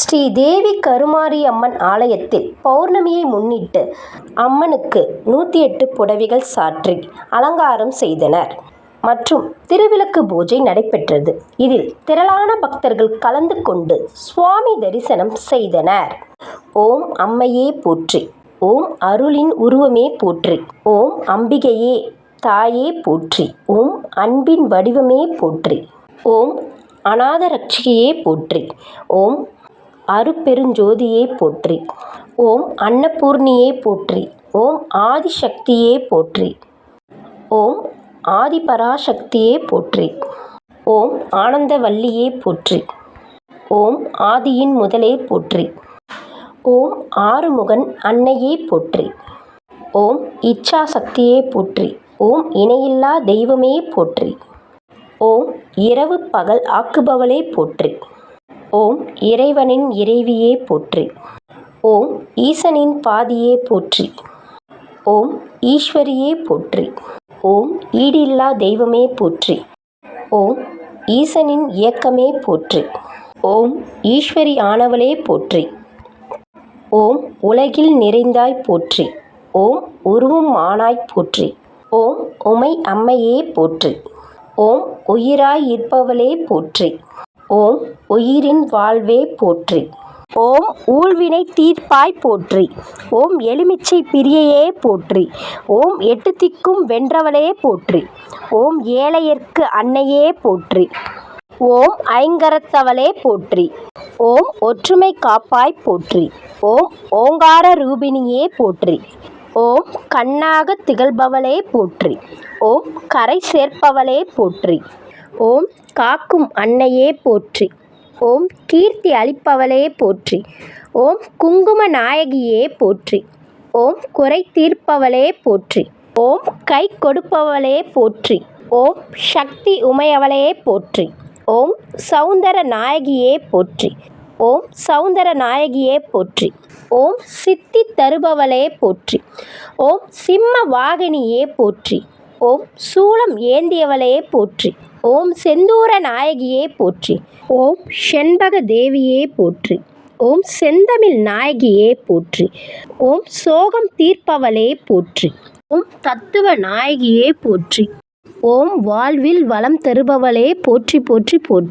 ஸ்ரீ தேவி கருமாரி அம்மன் ஆலயத்தில் பௌர்ணமியை முன்னிட்டு அம்மனுக்கு நூற்றி எட்டு புடவைகள் சாற்றி அலங்காரம் செய்தனர் மற்றும் திருவிளக்கு பூஜை நடைபெற்றது. இதில் திரளான பக்தர்கள் கலந்து கொண்டு சுவாமி தரிசனம் செய்தனர். ஓம் அம்மையே போற்றி! ஓம் அருளின் உருவமே போற்றி! ஓம் அம்பிகையே தாயே போற்றி! ஓம் அன்பின் வடிவமே போற்றி! ஓம் அநாதரட்சியே போற்றி! ஓம் அருட்பெருஞ்சோதியே போற்றி! ஓம் அன்னபூர்ணியே போற்றி! ஓம் ஆதிசக்தியே போற்றி! ஓம் ஆதிபராசக்தியே போற்றி! ஓம் ஆனந்தவல்லியே போற்றி! ஓம் ஆதியின் முதலே போற்றி! ஓம் ஆறுமுகன் அன்னையே போற்றி! ஓம் இச்சாசக்தியே போற்றி! ஓம் இணையில்லா தெய்வமே போற்றி! ஓம் இரவு பகல் ஆக்குபவளே போற்றி! ஓம் இறைவனின் இறைவியே போற்றி! ஓம் ஈசனின் பாதியே போற்றி! ஓம் ஈஸ்வரியே போற்றி! ஓம் ஈடில்லா தெய்வமே போற்றி! ஓம் ஈசனின் இயக்கமே போற்றி! ஓம் ஈஸ்வரி ஆனவளே போற்றி! ஓம் உலகில் நிறைந்தாய் போற்றி! ஓம் உருவும் ஆனாய் போற்றி! ஓம் உமை அம்மையே போற்றி! ஓம் உயிராய் இருப்பவளே போற்றி! ஓம் உயிரின் வாழ்வே போற்றி! ஓம் ஊழ்வினை தீர்ப்பாய் போற்றி! ஓம் எலுமிச்சை பிரியையே போற்றி! ஓம் எட்டு திக்கும் வென்றவளே போற்றி! ஓம் ஏழையர்க்கு அன்னையே போற்றி! ஓம் ஐங்கரத்தவளே போற்றி! ஓம் ஒற்றுமை காப்பாய் போற்றி! ஓம் ஓங்கார ரூபிணியே போற்றி! ஓம் கண்ணாகத் திகழ்பவளே போற்றி! ஓம் கரை சேர்ப்பவளே போற்றி! ஓம் காக்கும் அன்னையே போற்றி! ஓம் கீர்த்தி அளிப்பவளே போற்றி! ஓம் குங்கும நாயகியே போற்றி! ஓம் குறை தீர்ப்பவளே போற்றி! ஓம் கை கொடுப்பவளே போற்றி! ஓம் சக்தி உமையவளே போற்றி! ஓம் சௌந்தர நாயகியே போற்றி! ஓம் சௌந்தர நாயகியே போற்றி! ஓம் சித்தி தருபவளே போற்றி! ஓம் சிம்ம வாகினியே போற்றி! ஓம் சூளம் ஏந்தியவளே போற்றி! ஓம் செந்தூர நாயகியே போற்றி! ஓம் செண்பக தேவியே போற்றி! ஓம் செந்தமிழ் நாயகியே போற்றி! ஓம் சோகம் தீர்ப்பவளே போற்றி! ஓம் தத்துவ நாயகியே போற்றி! ஓம் வாழ்வில் வளம் தருபவளே போற்றி போற்றி போற்றி!